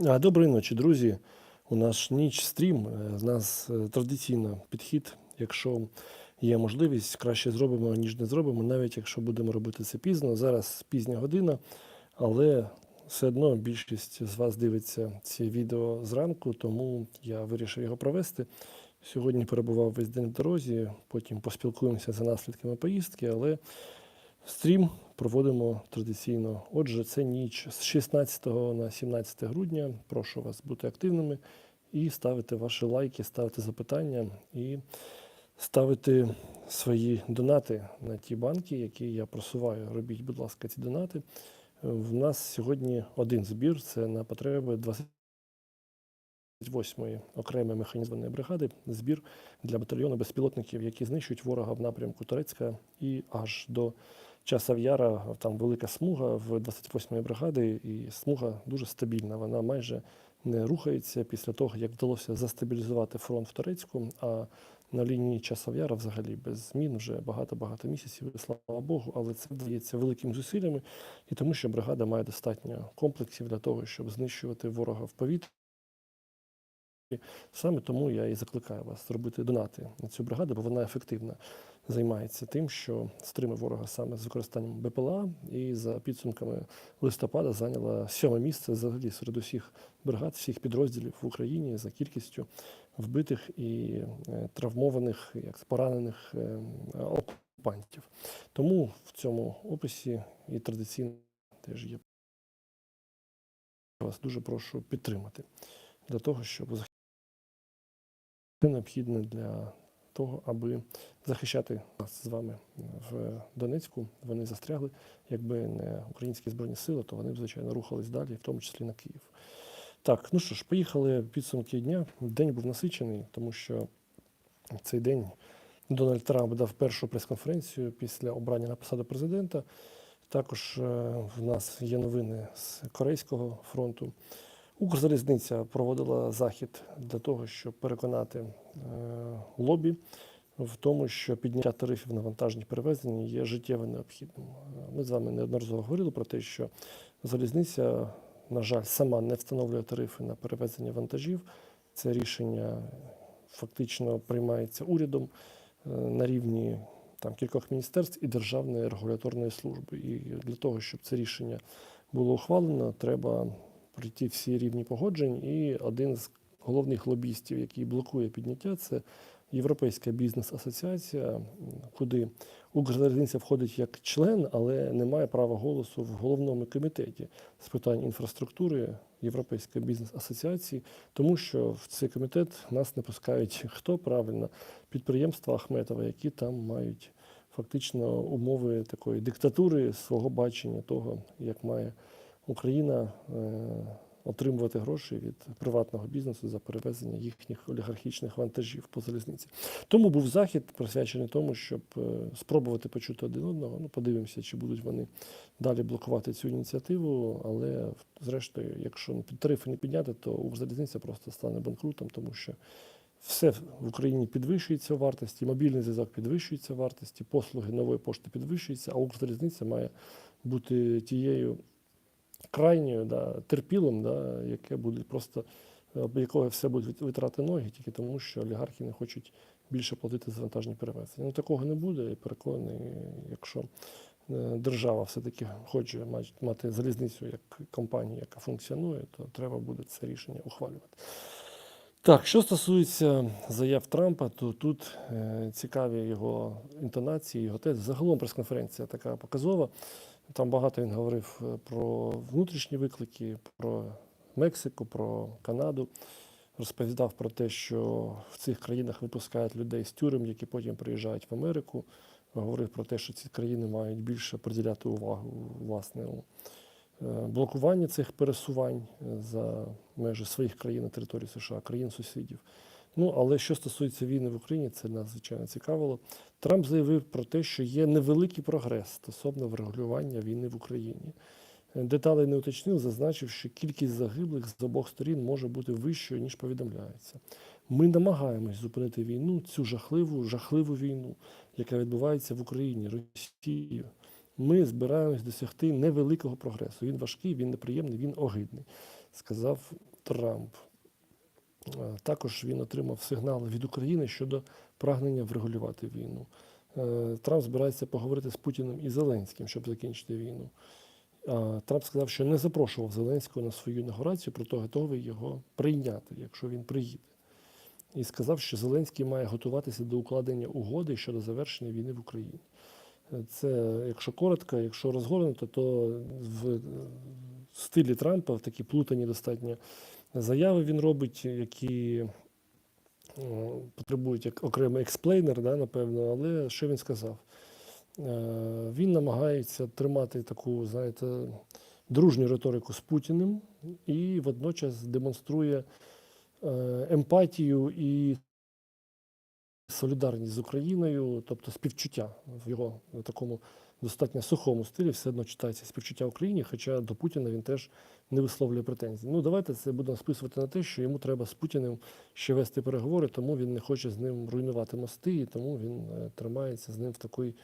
Доброї ночі, друзі. У наш ніч стрім. Е, З нас е, традиційно підхід. Якщо є можливість, краще зробимо, ніж не зробимо, навіть якщо будемо робити це пізно. Зараз пізня година, але все одно більшість з вас дивиться ці відео зранку, тому я вирішив його провести. Сьогодні перебував весь день в дорозі, потім поспілкуємося за наслідками поїздки, але Стрім проводимо традиційно. Отже, це ніч з 16 на 17 грудня. Прошу вас бути активними і ставити ваші лайки, ставити запитання і ставити свої донати на ті банки, які я просуваю. Робіть, будь ласка, ці донати. В нас сьогодні один збір це на потреби 28-ї окремої механізованої бригади. Збір для батальйону безпілотників, які знищують ворога в напрямку Турецька і аж до Часов Яра. Там велика смуга в 28-ї бригади, і смуга дуже стабільна. Вона майже не рухається після того, як вдалося застабілізувати фронт в Турецьку. А на лінії Часов Яра взагалі без змін вже багато-багато місяців, слава Богу, але це вдається великими зусиллями і тому, що бригада має достатньо комплексів для того, щоб знищувати ворога в повітрі. Саме тому я і закликаю вас зробити донати на цю бригаду, бо вона ефективно займається тим, що стримує ворога саме з використанням БПЛА, і за підсумками листопада зайняла сьоме місце взагалі серед усіх бригад, всіх підрозділів в Україні за кількістю вбитих і е, травмованих, як поранених е, окупантів. Тому в цьому описі і традиційно теж є. Вас дуже прошу підтримати для того, щоб це необхідне для того, аби захищати нас з вами в Донецьку. Вони застрягли. Якби не українські збройні сили, то вони б, звичайно, рухались далі, в тому числі на Київ. Так, ну що ж, поїхали підсумки дня. День був насичений, тому що цей день Дональд Трамп дав першу прес-конференцію після обрання на посаду президента. Також е, в нас є новини з Корейського фронту. Укрзалізниця проводила захід для того, щоб переконати е, лобі в тому, що підняття тарифів на вантажні перевезення є життєво необхідним. Ми з вами неодноразово говорили про те, що залізниця, на жаль, сама не встановлює тарифи на перевезення вантажів. Це рішення фактично приймається урядом е, на рівні там кількох міністерств і Державної регуляторної служби. І для того, щоб це рішення було ухвалено, треба пройти всі рівні погоджень. І один з головних лобістів, який блокує підняття, це Європейська бізнес-асоціація, куди Укрзалізниця входить як член, але не має права голосу в головному комітеті з питань інфраструктури Європейської бізнес-асоціації, тому що в цей комітет нас не пускають хто правильно підприємства Ахметова, які там мають фактично умови такої диктатури свого бачення того, як має Україна е, отримувати гроші від приватного бізнесу за перевезення їхніх олігархічних вантажів по залізниці. Тому був захід присвячений тому, щоб е, спробувати почути один одного. Ну, подивимося, чи будуть вони далі блокувати цю ініціативу. Але зрештою, якщо тарифи не підняти, то Укрзалізниця просто стане банкрутом, тому що. Все в Україні підвищується в вартості, мобільний зв'язок підвищується в вартості, послуги нової пошти підвищуються, а Укрзалізниця має бути тією крайньою да, терпілом, да, яке буде просто якого все будуть витрати ноги, тільки тому, що олігархи не хочуть більше платити за вантажні перевезення. Ну такого не буде. Я переконаний, якщо е, держава все-таки хоче мати залізницю як компанію, яка функціонує, то треба буде це рішення ухвалювати. Так, що стосується заяв Трампа, то тут е, цікаві його інтонації, його тези. Загалом прес-конференція така показова. Там багато він говорив е, про внутрішні виклики, про Мексику, про Канаду. Розповідав про те, що в цих країнах випускають людей з тюрем, які потім приїжджають в Америку. Говорив про те, що ці країни мають більше приділяти увагу власне е, цих пересувань е, за межі своїх країн на території США, країн сусідів. Ну але що стосується війни в Україні, це нас звичайно цікавило. Трамп заявив про те, що є невеликий прогрес стосовно врегулювання війни в Україні. Е, Деталей не уточнив, зазначив, що кількість загиблих з обох сторін може бути вищою, ніж повідомляється. Ми намагаємось зупинити війну, цю жахливу, жахливу війну, яка відбувається в Україні, Росією. Ми збираємось досягти невеликого прогресу. Він важкий, він неприємний, він огидний, сказав Трамп. Також він отримав сигнали від України щодо прагнення врегулювати війну. Е, Трамп збирається поговорити з Путіним і Зеленським, щоб закінчити війну. Трамп сказав, що не запрошував Зеленського на свою інаугурацію, проте готовий його прийняти, якщо він приїде. І сказав, що Зеленський має готуватися до укладення угоди щодо завершення війни в Україні. Це, якщо коротко, якщо розгорнуто, то в стилі Трампа такі плутані достатньо заяви він робить, які потребують як окремий експлейнер, да, напевно, але що він сказав? Е, Він намагається тримати таку, знаєте, дружню риторику з Путіним і водночас демонструє е, емпатію і солідарність з Україною, тобто співчуття в його такому достатньо сухому стилі, все одно читається співчуття Україні, хоча до Путіна він теж не висловлює претензій. Ну, давайте це будемо списувати на те, що йому треба з Путіним ще вести переговори, тому він не хоче з ним руйнувати мости, і тому він е, тримається з ним в такій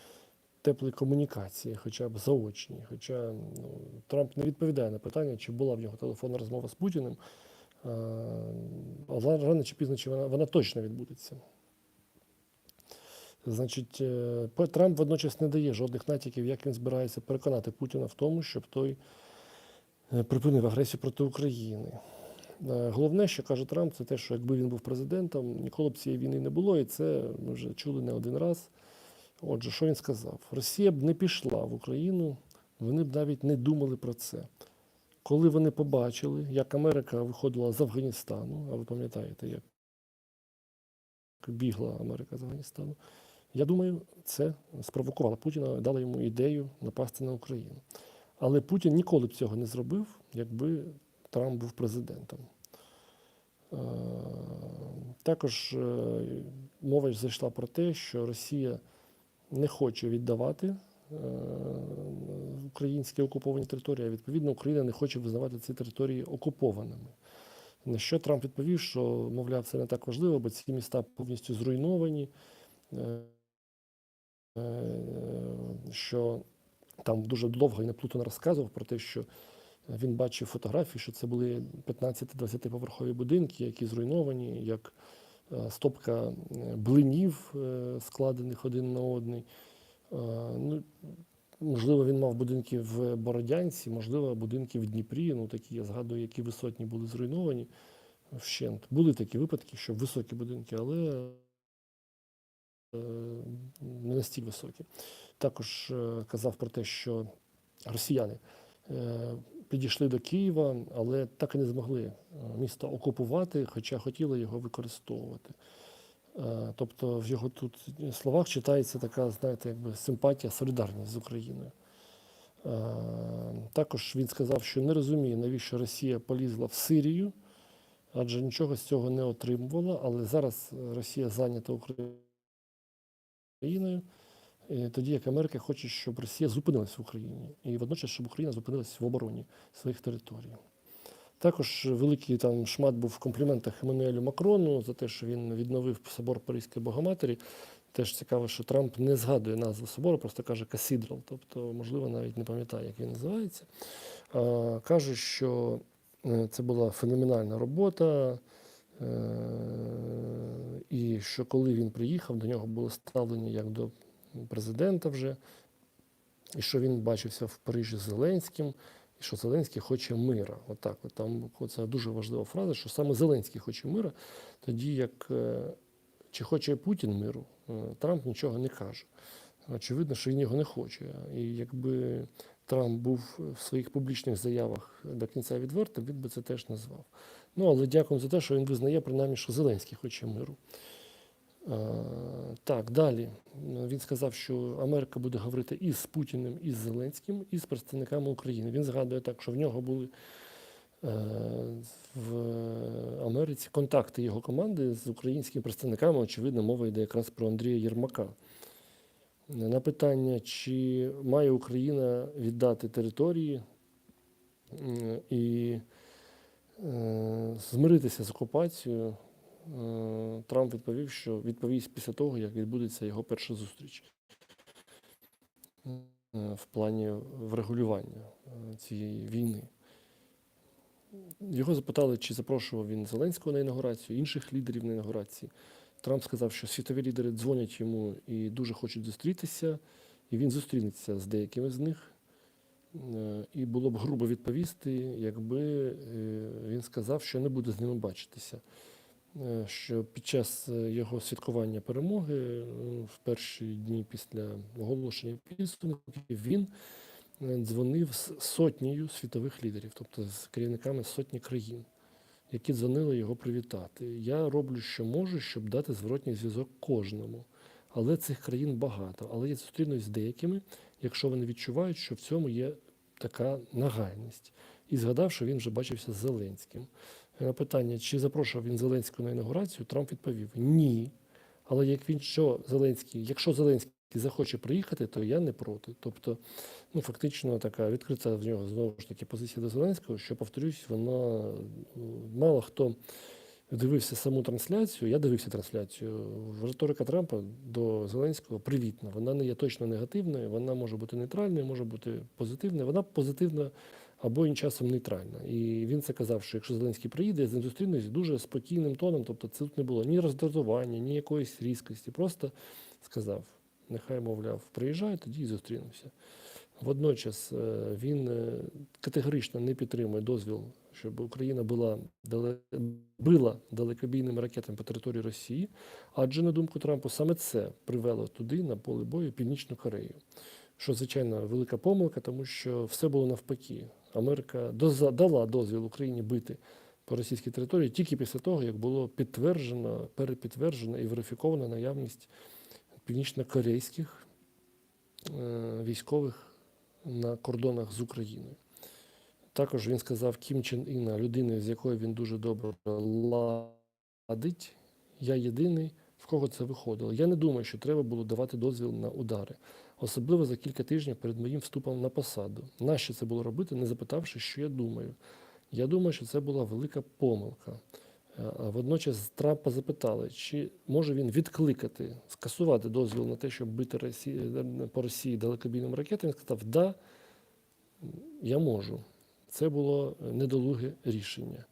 теплій комунікації, хоча б заочній. Хоча ну, Трамп не відповідає на питання, чи була в нього телефонна розмова з Путіним. Але рано чи пізно чи вона, вона точно відбудеться. Значить, е, Трамп водночас не дає жодних натяків, як він збирається переконати Путіна в тому, щоб той е, припинив агресію проти України. Е, Головне, що каже Трамп, це те, що якби він був президентом, ніколи б цієї війни не було, і це ми вже чули не один раз. Отже, що він сказав? Росія б не пішла в Україну, вони б навіть не думали про це. Коли вони побачили, як Америка виходила з Афганістану, а ви пам'ятаєте, як бігла Америка з Афганістану, я думаю, це спровокувало Путіна, дало йому ідею напасти на Україну. Але Путін ніколи б цього не зробив, якби Трамп був президентом. Е, Також е, мова зайшла про те, що Росія не хоче віддавати е, українські окуповані території, а відповідно Україна не хоче визнавати ці території окупованими. На що Трамп відповів, що, мовляв, це не так важливо, бо ці міста повністю зруйновані, що там дуже довго і неплутано розказував про те, що він бачив фотографії, що це були 15-20 поверхові будинки, які зруйновані, як е, стопка е, блинів, е, складених один на одний. Е, Ну, можливо, він мав будинки в Бородянці, можливо, будинки в Дніпрі. Ну, такі, я згадую, які висотні були зруйновані вщент. Були такі випадки, що високі будинки, але е, не настільки високі. Також е, казав про те, що росіяни е, підійшли до Києва, але так і не змогли е, місто окупувати, хоча хотіли його використовувати. Е, Тобто в його тут словах читається така, знаєте, якби симпатія, солідарність з Україною. Е, Також він сказав, що не розуміє, навіщо Росія полізла в Сирію, адже нічого з цього не отримувала, але зараз Росія зайнята Україною, і тоді як Америка хоче, щоб Росія зупинилась в Україні, і водночас, щоб Україна зупинилась в обороні своїх територій. Також великий там шмат був в компліментах Еммануелю Макрону за те, що він відновив собор Паризької Богоматері. Теж цікаво, що Трамп не згадує назву собору, просто каже Касідрал, тобто, можливо, навіть не пам'ятає, як він називається. Каже, що е, це була феноменальна робота, е, і що коли він приїхав, до нього було ставлення як до президента вже, і що він бачився в Парижі з Зеленським, і що Зеленський хоче мира. Отак, от там це дуже важлива фраза, що саме Зеленський хоче мира, тоді як е, чи хоче Путін миру, е, Трамп нічого не каже. Очевидно, що він його не хоче. І якби Трамп був в своїх публічних заявах до кінця відвертим, він би це теж назвав. Ну, але дякую за те, що він визнає, принаймні, що Зеленський хоче миру. Так, далі. Він сказав, що Америка буде говорити і з Путіним, і з Зеленським, і з представниками України. Він згадує так, що в нього були е, в Америці контакти його команди з українськими представниками. Очевидно, мова йде якраз про Андрія Єрмака. На питання, чи має Україна віддати території і е, змиритися з окупацією, Е, Трамп відповів, що відповість після того, як відбудеться його перша зустріч. в плані врегулювання е, цієї війни. Його запитали, чи запрошував він Зеленського на інаугурацію, інших лідерів на інаугурації. Трамп сказав, що світові лідери дзвонять йому і дуже хочуть зустрітися, і він зустрінеться з деякими з них. Е, І було б грубо відповісти, якби е, він сказав, що не буде з ними бачитися. Е, Що під час його святкування перемоги, в перші дні після оголошення підсумків, він дзвонив з сотнею світових лідерів, тобто з керівниками сотні країн, які дзвонили його привітати. Я роблю, що можу, щоб дати зворотній зв'язок кожному. Але цих країн багато. Але я зустрінусь з деякими, якщо вони відчувають, що в цьому є така нагальність. І згадав, що він вже бачився з Зеленським. На питання, чи запрошував він Зеленського на інаугурацію, Трамп відповів ні. Але як він що Зеленський, якщо Зеленський захоче приїхати, то я не проти. Тобто, ну фактично така відкрита в нього знову ж таки позиція до Зеленського, що повторюсь, вона ну, мало хто дивився саму трансляцію. Я дивився трансляцію. Риторика Трампа до Зеленського привітна. Вона не є точно негативною, вона може бути нейтральною, може бути позитивною. Вона позитивна або ін часом нейтральна. І він це казав, що якщо Зеленський приїде, я з ним зустрінусь дуже спокійним тоном. Тобто це тут не було ні роздратування, ні якоїсь різкості. Просто сказав, нехай, мовляв, приїжджай, тоді і зустрінемося. Водночас е, він е, категорично не підтримує дозвіл, щоб Україна була била далекобійними ракетами по території Росії, адже, на думку Трампа, саме це привело туди, на поле бою, Північну Корею. Що, звичайно, велика помилка, тому що все було навпаки. Америка дала дозвіл Україні бити по російській території тільки після того, як було підтверджено, перепідтверджено і верифіковано наявність північно-корейських е, військових на кордонах з Україною. Також він сказав Кім Чен Іна, людини, з якою він дуже добре ладить. Я єдиний, в кого це виходило. Я не думаю, що треба було давати дозвіл на удари, особливо за кілька тижнів перед моїм вступом на посаду. Нащо це було робити, не запитавши, що я думаю. Я думаю, що це була велика помилка. Е, водночас Трампа запитали, чи може він відкликати, скасувати дозвіл на те, щоб бити Росі... по Росії далекобійними ракетами. Він сказав, да, я можу. Це було недолуге рішення.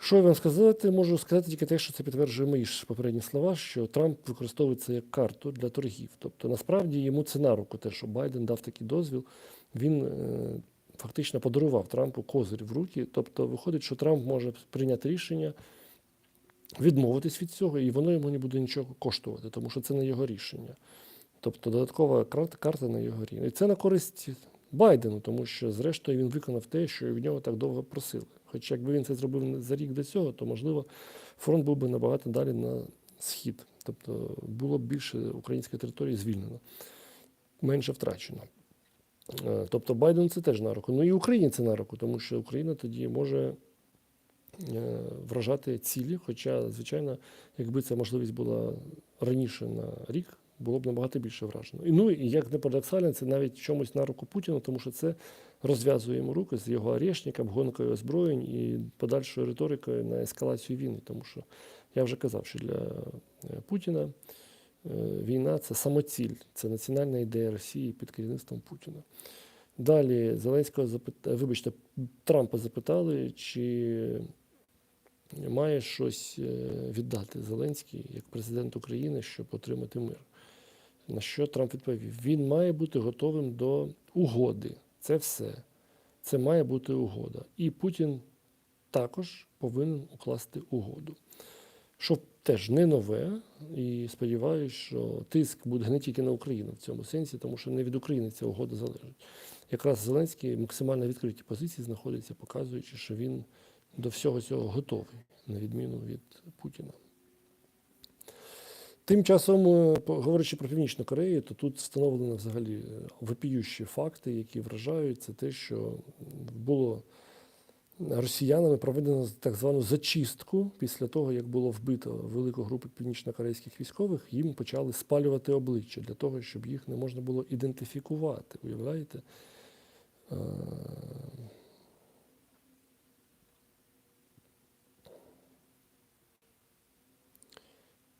Що я вам сказати? Можу сказати тільки те, що це підтверджує мої ж попередні слова, що Трамп використовує це як карту для торгів. Тобто, насправді йому це на руку, те, що Байден дав такий дозвіл. Він е, фактично подарував Трампу козир в руки. Тобто, виходить, що Трамп може прийняти рішення відмовитись від цього, і воно йому не буде нічого коштувати, тому що це не його рішення. Тобто додаткова карта, на його рівні. І це на користь Байдену, тому що, зрештою, він виконав те, що від нього так довго просили. Хоч якби він це зробив за рік до цього, то можливо фронт був би набагато далі на схід. Тобто було б більше української території звільнено, менше втрачено. Е, Тобто Байден це теж на руку. Ну і Україні це на руку, тому що Україна тоді може е, вражати цілі. Хоча, звичайно, якби ця можливість була раніше на рік, було б набагато більше вражено. І ну і як не парадоксально, це навіть чомусь на руку Путіну, тому що це розв'язує йому руки з його арешником, гонкою озброєнь і подальшою риторикою на ескалацію війни. Тому що я вже казав, що для е, Путіна війна це самоціль, це національна ідея Росії під керівництвом Путіна. Далі Зеленського запитали, вибачте, Трампа запитали, чи має щось е, віддати Зеленський як президент України, щоб отримати мир. На що Трамп відповів? Він має бути готовим до угоди. Це все. Це має бути угода. І Путін також повинен укласти угоду. Що теж не нове, і сподіваюся, що тиск буде не тільки на Україну в цьому сенсі, тому що не від України ця угода залежить. Якраз Зеленський максимально відкриті позиції знаходиться, показуючи, що він до всього цього готовий, на відміну від Путіна. Тим часом, е, говорячи про Північну Корею, то тут встановлено взагалі е, вопіющі факти, які вражають. Це те, що було росіянами проведено так звану зачистку після того, як було вбито велику групу північнокорейських військових, їм почали спалювати обличчя для того, щоб їх не можна було ідентифікувати. Уявляєте? Е,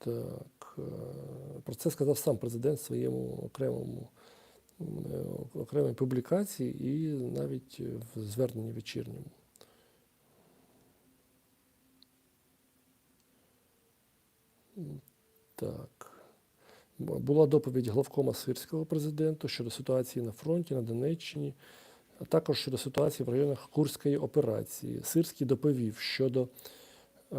Так, е, про це сказав сам президент в своєму окремому е, окремі публікації і навіть в зверненні вечірньому. Так. Була доповідь главкома сирського президента щодо ситуації на фронті, на Донеччині, а також щодо ситуації в районах Курської операції. Сирський доповів щодо. е,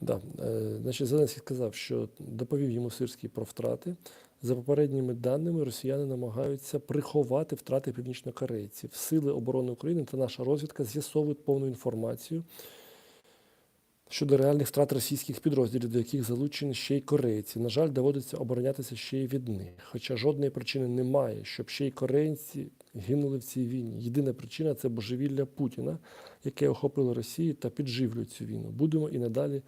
Да, е, значить, Зеленський сказав, що доповів йому Сирський про втрати. За попередніми даними, росіяни намагаються приховати втрати північнокорейців. Сили оборони України та наша розвідка з'ясовують повну інформацію щодо реальних втрат російських підрозділів, до яких залучені ще й корейці. На жаль, доводиться оборонятися ще й від них. Хоча жодної причини немає, щоб ще й корейці гинули в цій війні. Єдина причина це божевілля Путіна, яке охопило Росію та підживлює цю війну. Будемо і надалі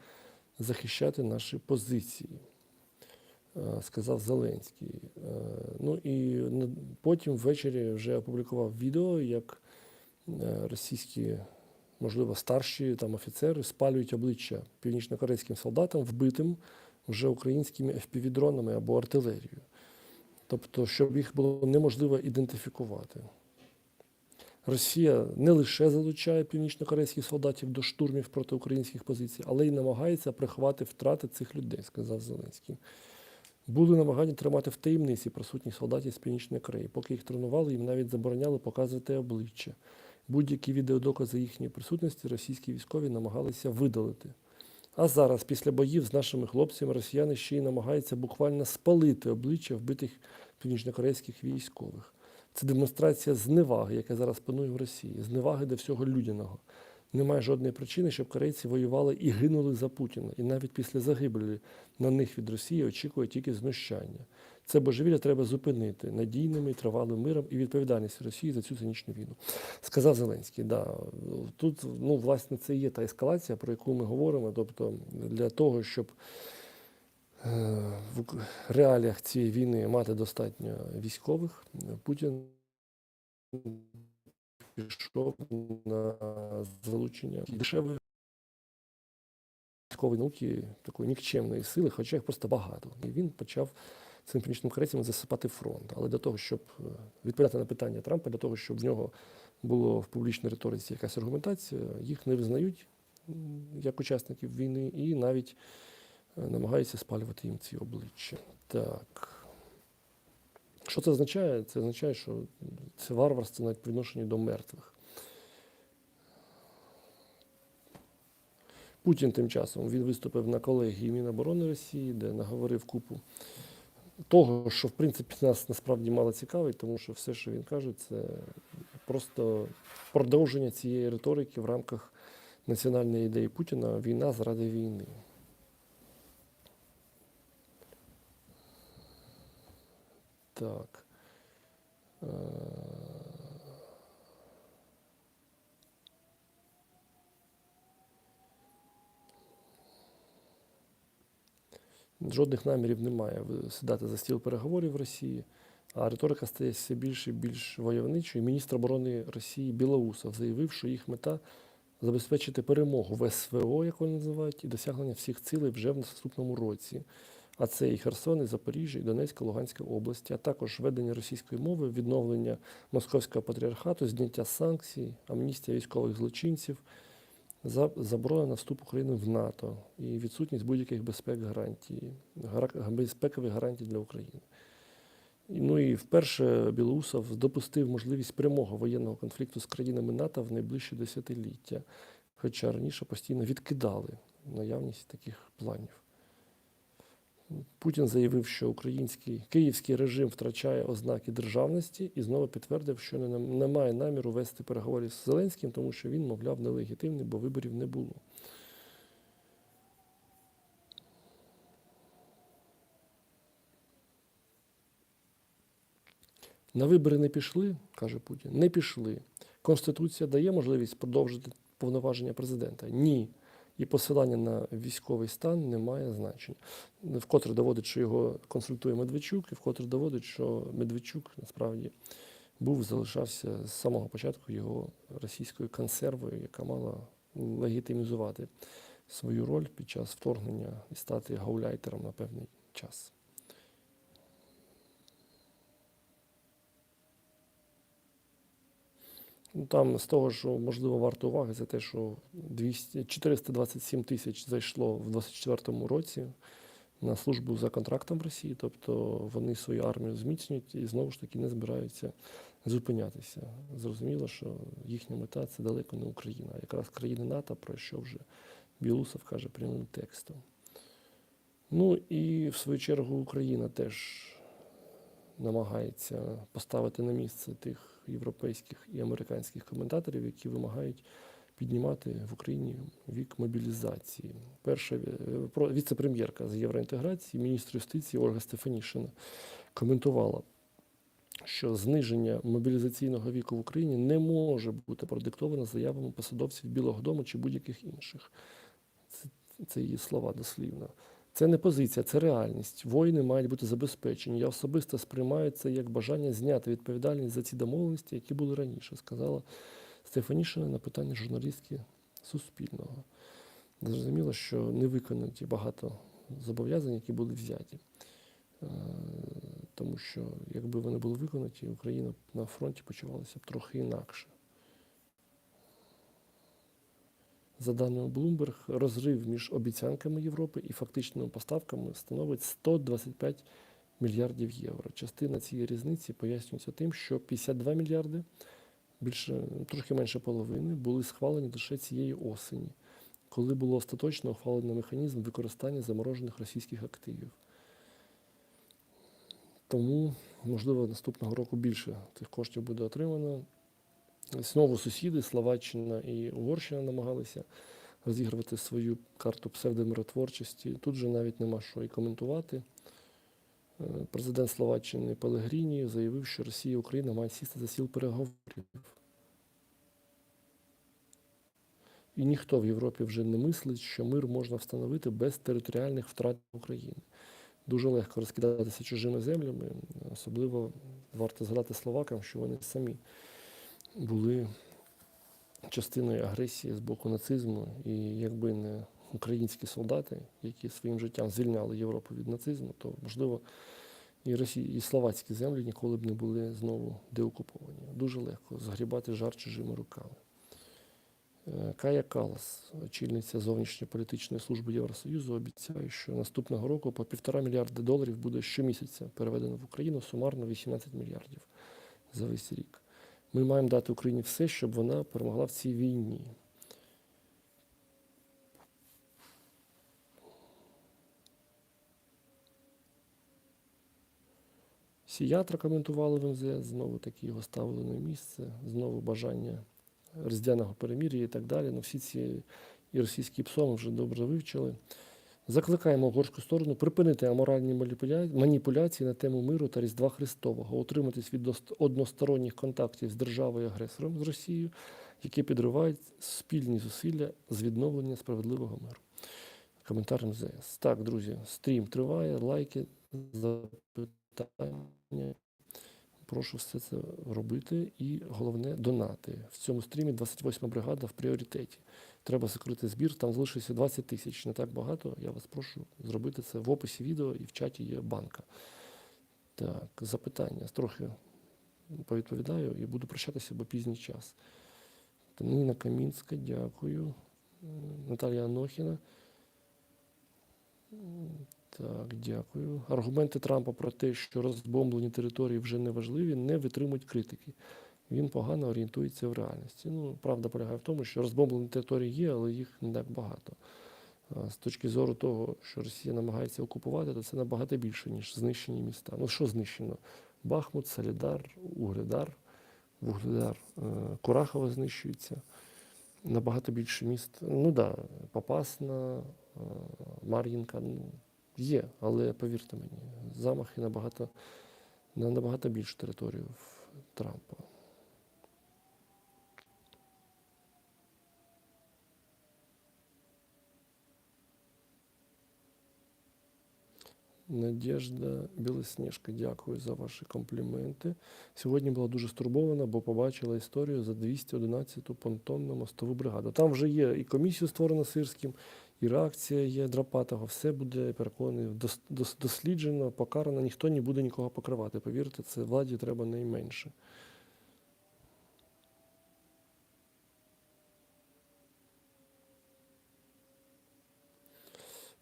захищати наші позиції, е, сказав Зеленський. Е, Ну і потім ввечері вже опублікував відео, як е, російські, можливо, старші там офіцери спалюють обличчя північнокорейським солдатам, вбитим вже українськими FPV-дронами або артилерією. Тобто, щоб їх було неможливо ідентифікувати. Росія не лише залучає північнокорейських солдатів до штурмів проти українських позицій, але й намагається приховати втрати цих людей, сказав Зеленський. Були намагання тримати в таємниці присутніх солдатів з Північної Кореї. Поки їх тренували, їм навіть забороняли показувати обличчя. Будь-які відеодокази їхньої присутності російські військові намагалися видалити. А зараз, після боїв з нашими хлопцями, росіяни ще й намагаються буквально спалити обличчя вбитих північнокорейських військових. Це демонстрація зневаги, яка зараз панує в Росії, зневаги до всього людяного. Немає жодної причини, щоб корейці воювали і гинули за Путіна. І навіть після загибелі на них від Росії очікує тільки знущання. Це божевілля треба зупинити надійним і тривалим миром і відповідальність Росії за цю цинічну війну. Сказав Зеленський. Да. Тут, ну, власне, це є та ескалація, про яку ми говоримо. Тобто, для того, щоб е, в реаліях цієї війни мати достатньо військових, Путін пішов на залучення дешевої військової науки, такої нікчемної сили, хоча їх просто багато. І він почав цим північним корейцям засипати фронт. Але для того, щоб е, відповідати на питання Трампа, для того, щоб в нього було в публічній риториці якась аргументація, їх не визнають як учасників війни і навіть е, намагаються спалювати їм ці обличчя. Так. Що це означає? Це означає, що це варварство навіть по до мертвих. Путін тим часом він виступив на колегії Міноборони Росії, де наговорив купу того, що в принципі нас насправді мало цікавить, тому що все, що він каже, це просто продовження цієї риторики в рамках національної ідеї Путіна війна заради війни. Так. Жодних намірів немає сідати за стіл переговорів в Росії, а риторика стає все більш і більш войовничою. Міністр оборони Росії Білоусов заявив, що їх мета забезпечити перемогу в СВО, як вони називають, і досягнення всіх цілей вже в наступному році. А це і Херсон, і Запоріжжя, і Донецька, Луганська області, а також ведення російської мови, відновлення московського патріархату, зняття санкцій, амністія військових злочинців, заборона вступ України в НАТО і відсутність будь-яких безпек гарантій, безпекових гарантій для України. Ну і вперше Білоусов допустив можливість прямого воєнного конфлікту з країнами НАТО в найближчі десятиліття, хоча раніше постійно відкидали наявність таких планів. Путін заявив, що український київський режим втрачає ознаки державності і знову підтвердив, що не, не має наміру вести переговори з Зеленським, тому що він, мовляв, нелегітимний, бо виборів не було. На вибори не пішли, каже Путін. Не пішли. Конституція дає можливість продовжити повноваження президента? Ні. І посилання на військовий стан не має значення. Вкотре доводить, що його консультує Медведчук, і вкотре доводить, що Медведчук насправді був, залишався з самого початку його російською консервою, яка мала легітимізувати свою роль під час вторгнення і стати гауляйтером на певний час. Там з того, що можливо варто уваги, це те, що 200, 427 тисяч зайшло в 2024 році на службу за контрактом в Росії, тобто вони свою армію зміцнюють і знову ж таки не збираються зупинятися. Зрозуміло, що їхня мета це далеко не Україна, а якраз країни НАТО, про що вже Білусов каже прямим текстом. Ну і в свою чергу Україна теж намагається поставити на місце тих європейських і американських коментаторів, які вимагають піднімати в Україні вік мобілізації. Перша е, віце-прем'єрка з євроінтеграції, міністр юстиції Ольга Стефанішина коментувала, що зниження мобілізаційного віку в Україні не може бути продиктовано заявами посадовців Білого Дому чи будь-яких інших. Це, це її слова дослівно. Це не позиція, це реальність. Воїни мають бути забезпечені. Я особисто сприймаю це як бажання зняти відповідальність за ці домовленості, які були раніше, сказала Стефанішина на питання журналістки Суспільного. Зрозуміло, що не виконані багато зобов'язань, які були взяті. Е, Тому що, якби вони були виконані, Україна на фронті почувалася б трохи інакше. За даними Bloomberg, розрив між обіцянками Європи і фактичними поставками становить 125 мільярдів євро. Частина цієї різниці пояснюється тим, що 52 мільярди, більше, трохи менше половини, були схвалені лише цієї осені, коли було остаточно ухвалено механізм використання заморожених російських активів. Тому, можливо, наступного року більше цих коштів буде отримано. Знову сусіди, Словаччина і Угорщина намагалися розігрувати свою карту псевдомиротворчості. Тут же навіть нема що і коментувати. Е, Президент Словаччини Пелегріні заявив, що Росія і Україна мають сісти за стіл переговорів. І ніхто в Європі вже не мислить, що мир можна встановити без територіальних втрат України. Дуже легко розкидатися чужими землями, особливо варто згадати словакам, що вони самі були частиною агресії з боку нацизму, і якби не українські солдати, які своїм життям звільняли Європу від нацизму, то можливо і Росії, і словацькі землі ніколи б не були знову деокуповані. Дуже легко згрібати жар чужими руками. Е, Кая Калас, очільниця зовнішньополітичної служби Євросоюзу, обіцяє, що наступного року по півтора мільярди доларів буде щомісяця переведено в Україну сумарно 18 мільярдів за весь рік. Ми маємо дати Україні все, щоб вона перемогла в цій війні. Сіятра коментували в МЗС, знову таки його ставили на місце, знову бажання різдвяного перемір'я і так далі. Ну, всі ці і російські псоми вже добре вивчили. Закликаємо угорську сторону припинити аморальні маніпуляції на тему миру та Різдва Христового, утриматись від односторонніх контактів з державою-агресором з Росією, які підривають спільні зусилля з відновлення справедливого миру. Коментар МЗС. Так, друзі, стрім триває, лайки, запитання. Прошу все це робити і головне донати. В цьому стрімі 28 бригада в пріоритеті. Треба закрити збір, там залишилося 20 тисяч. Не так багато. Я вас прошу зробити це в описі відео і в чаті є банка. Так, запитання. Трохи повідповідаю і буду прощатися, бо пізній час. Ніна Камінська, дякую. Наталія Анохіна. Так, дякую. Аргументи Трампа про те, що розбомблені території вже не важливі, не витримують критики. Він погано орієнтується в реальності. Ну, правда полягає в тому, що розбомблені території є, але їх не так багато. З точки зору того, що Росія намагається окупувати, то це набагато більше, ніж знищені міста. Ну, що знищено? Бахмут, Солідар, Угледар, Вугледар, е, Курахова знищується. Набагато більше міст. Ну так, да, Попасна, е, Мар'їнка. Ну, є, але повірте мені, замахи набагато, на набагато більшу територію в Трампа. Надежда Білосніжка, дякую за ваші компліменти. Сьогодні була дуже стурбована, бо побачила історію за 211-ту понтонну мостову бригаду. Там вже є і комісію створено Сирським, і реакція є Драпатого. Все буде переконаний, досліджено, покарано, ніхто не буде нікого покривати. Повірте, це владі треба найменше.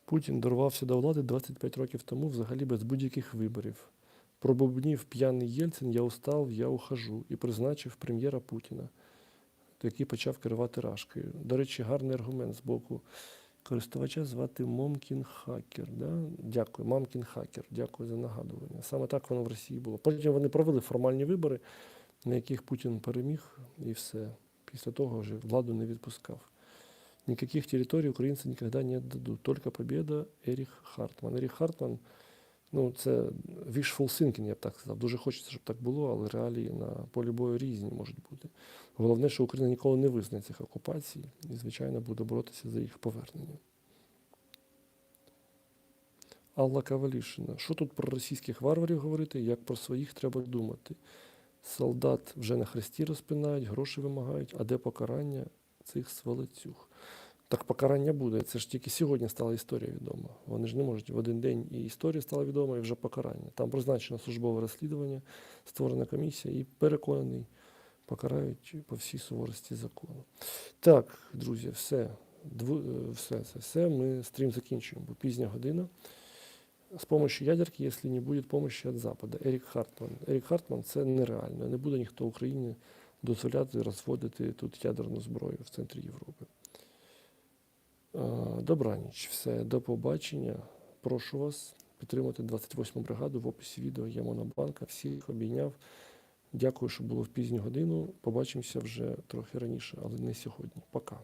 Путін дорвався до влади 25 років тому взагалі без будь-яких виборів. Пробубнів п'яний Єльцин Я устав, я ухожу і призначив прем'єра Путіна, який почав керувати Рашкою. До речі, гарний аргумент з боку користувача звати Момкін Хакер. Да? Дякую, Мамкін Хакер. Дякую за нагадування. Саме так воно в Росії було. Потім вони провели формальні вибори, на яких Путін переміг, і все. Після того вже владу не відпускав. Никаких территорий украинцы никогда не отдадут. Только победа Еріх Хартман. Еріх Хартман, ну це wishful thinking, я б так сказав. Дуже хочеться, щоб так було, але реалії на полі бою різні можуть бути. Головне, що Україна ніколи не визнає цих окупацій і, звичайно, буде боротися за їх повернення. Алла Кавалішина. Що тут про російських варварів говорити, як про своїх треба думати? Солдат вже на хресті розпинають, гроші вимагають, а де покарання цих сволоцюг? Так покарання буде. Це ж тільки сьогодні стала історія відома. Вони ж не можуть в один день і історія стала відома, і вже покарання. Там призначено службове розслідування, створена комісія і переконаний, покарають по всій суворості закону. Так, друзі, все. Дву, е, все, все, все. Ми стрім закінчуємо, бо пізня година. С помощью ядерки, если не будет помощи від Запада. Ерік Хартман. Ерік Хартман це нереально. Не буде ніхто Україні дозволяти розводити тут ядерну зброю в центрі Європи. Е, Добраніч, все, до побачення. Прошу вас підтримати 28-му бригаду. В описі відео є Монобанка. Всіх обійняв. Дякую, що було в пізню годину. Побачимося вже трохи раніше, але не сьогодні. Пока.